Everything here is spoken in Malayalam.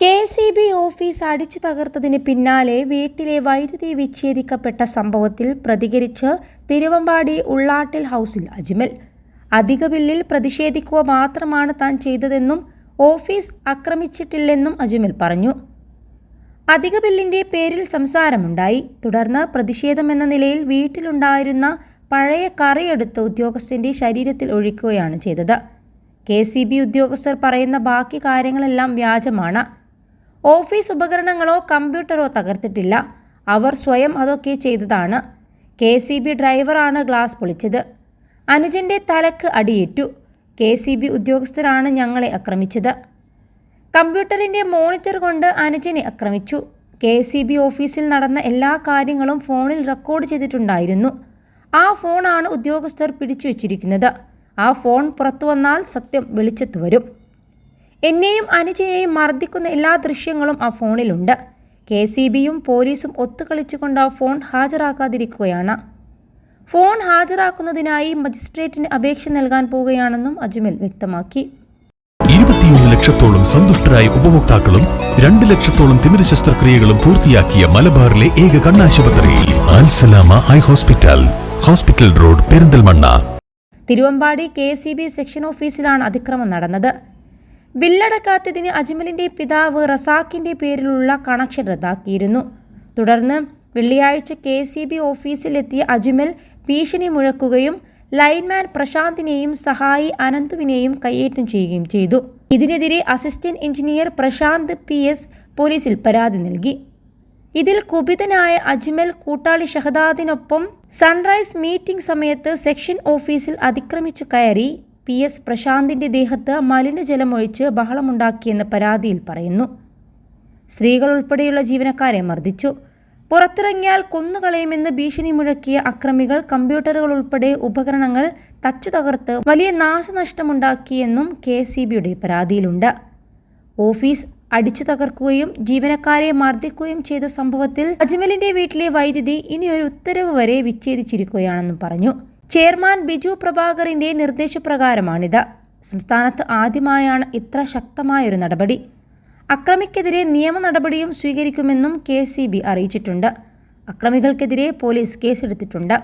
കെ സി ബി ഓഫീസ് അടിച്ചു തകർത്തതിന് പിന്നാലെ വീട്ടിലെ വൈദ്യുതി വിച്ഛേദിക്കപ്പെട്ട സംഭവത്തിൽ പ്രതികരിച്ച് തിരുവമ്പാടി ഉള്ളാട്ടിൽ ഹൗസിൽ അജ്മൽ. അധിക ബില്ലിൽ പ്രതിഷേധിക്കുക മാത്രമാണ് താൻ ചെയ്തതെന്നും ഓഫീസ് ആക്രമിച്ചിട്ടില്ലെന്നും അജ്മൽ പറഞ്ഞു. അധിക ബില്ലിന്റെ പേരിൽ സംസാരമുണ്ടായി. തുടർന്ന് പ്രതിഷേധമെന്ന നിലയിൽ വീട്ടിലുണ്ടായിരുന്ന പഴയ കറിയെടുത്ത് ഉദ്യോഗസ്ഥന്റെ ശരീരത്തിൽ ഒഴിക്കുകയാണ് ചെയ്തത്. കെ സി ബി ഉദ്യോഗസ്ഥർ പറയുന്ന ബാക്കി കാര്യങ്ങളെല്ലാം വ്യാജമാണ്. ഓഫീസ് ഉപകരണങ്ങളോ കമ്പ്യൂട്ടറോ തകർത്തിട്ടില്ല. അവർ സ്വയം അതൊക്കെ ചെയ്തതാണ്. കെ സി ബി ഡ്രൈവറാണ് ഗ്ലാസ് പൊളിച്ചത്. അനുജന്റെ തലക്ക് അടിയേറ്റു. കെ സി ബി ഉദ്യോഗസ്ഥരാണ് ഞങ്ങളെ ആക്രമിച്ചത്. കമ്പ്യൂട്ടറിന്റെ മോണിറ്റർ കൊണ്ട് അനുജനെ ആക്രമിച്ചു. കെ സി ബി ഓഫീസിൽ നടന്ന എല്ലാ കാര്യങ്ങളും ഫോണിൽ റെക്കോർഡ് ചെയ്തിട്ടുണ്ടായിരുന്നു. ആ ഫോണാണ് ഉദ്യോഗസ്ഥർ പിടിച്ചു വച്ചിരിക്കുന്നത് ആ ഫോൺ പുറത്തു വന്നാൽ സത്യം വെളിച്ചത്തു വരും. എന്നെയും അനുജയെയും മർദ്ദിക്കുന്ന എല്ലാ ദൃശ്യങ്ങളും ആ ഫോണിലുണ്ട്. കെ സി ബിയും പോലീസും ഒത്തുകളിച്ചുകൊണ്ട് ആ ഫോൺ ഹാജരാക്കാതിരിക്കുകയാണ്. ഫോൺ ഹാജരാക്കുന്നതിനായി മജിസ്ട്രേറ്റിന് അപേക്ഷ നൽകാൻ പോവുകയാണെന്നും അജ്മൽ വ്യക്തമാക്കി. ഇരുപത്തിയൊന്ന് ലക്ഷത്തോളം സന്തുഷ്ടരായ ഉപഭോക്താക്കളും രണ്ട് ലക്ഷത്തോളം തിമിര ശസ്ത്രക്രിയകളും പൂർത്തിയാക്കിയ മലബാറിലെ ഏക കണ്ണാശുപത്രി Alsalama high hospital hospital road Perinthalmanna. Thiruvambady K C B section ഓഫീസിലാണ് അതിക്രമം നടന്നത്. ബില്ലടക്കാത്തതിന് അജ്മലിന്റെ പിതാവ് റസാഖിന്റെ പേരിലുള്ള കണക്ഷൻ റദ്ദാക്കിയിരുന്നു. തുടർന്ന് വെള്ളിയാഴ്ച കെ സി ബി ഓഫീസിലെത്തിയ അജ്മൽ ഭീഷണി മുഴക്കുകയും ലൈൻമാൻ പ്രശാന്തിനെയും സഹായി അനന്തുവിനെയും കയ്യേറ്റം ചെയ്യുകയും ചെയ്തു. ഇതിനെതിരെ assistant engineer Prashanth P S പോലീസിൽ പരാതി നൽകി. ഇതിൽ കുപിതനായ അജ്മൽ കൂട്ടാളി ഷഹദാദിനൊപ്പം സൺറൈസ് മീറ്റിംഗ് സമയത്ത് സെക്ഷൻ ഓഫീസിൽ അതിക്രമിച്ചു കയറി പി എസ് പ്രശാന്തിന്റെ ദേഹത്ത് മലിനജലമൊഴിച്ച് ബഹളമുണ്ടാക്കിയെന്ന് പരാതിയിൽ പറയുന്നു. സ്ത്രീകൾ ഉൾപ്പെടെയുള്ള ജീവനക്കാരെ മർദ്ദിച്ചു. പുറത്തിറങ്ങിയാൽ കൊന്നുകളയുമെന്ന് ഭീഷണി മുഴക്കിയ അക്രമികൾ കമ്പ്യൂട്ടറുകൾ ഉൾപ്പെടെ ഉപകരണങ്ങൾ തച്ചു തകർത്ത് വലിയ നാശനഷ്ടമുണ്ടാക്കിയെന്നും കെ സി ബിയുടെ പരാതിയിലുണ്ട്. ഓഫീസ് അടിച്ചു തകർക്കുകയും ജീവനക്കാരെ മർദ്ദിക്കുകയും ചെയ്ത സംഭവത്തിൽ അജ്മലിന്റെ വീട്ടിലെ വൈദ്യുതി ഇനിയൊരു ഉത്തരവ് വരെ വിച്ഛേദിച്ചിരിക്കുകയാണെന്നും പറഞ്ഞു. ചെയർമാൻ ബിജു പ്രഭാകറിന്റെ നിർദ്ദേശപ്രകാരമാണിത്. സംസ്ഥാനത്ത് ആദ്യമായാണ് ഇത്ര ശക്തമായൊരു നടപടി. അക്രമിക്കെതിരെ നിയമ നടപടിയും സ്വീകരിക്കുമെന്നും കെ അറിയിച്ചിട്ടുണ്ട്. അക്രമികൾക്കെതിരെ പോലീസ് കേസെടുത്തിട്ടുണ്ട്.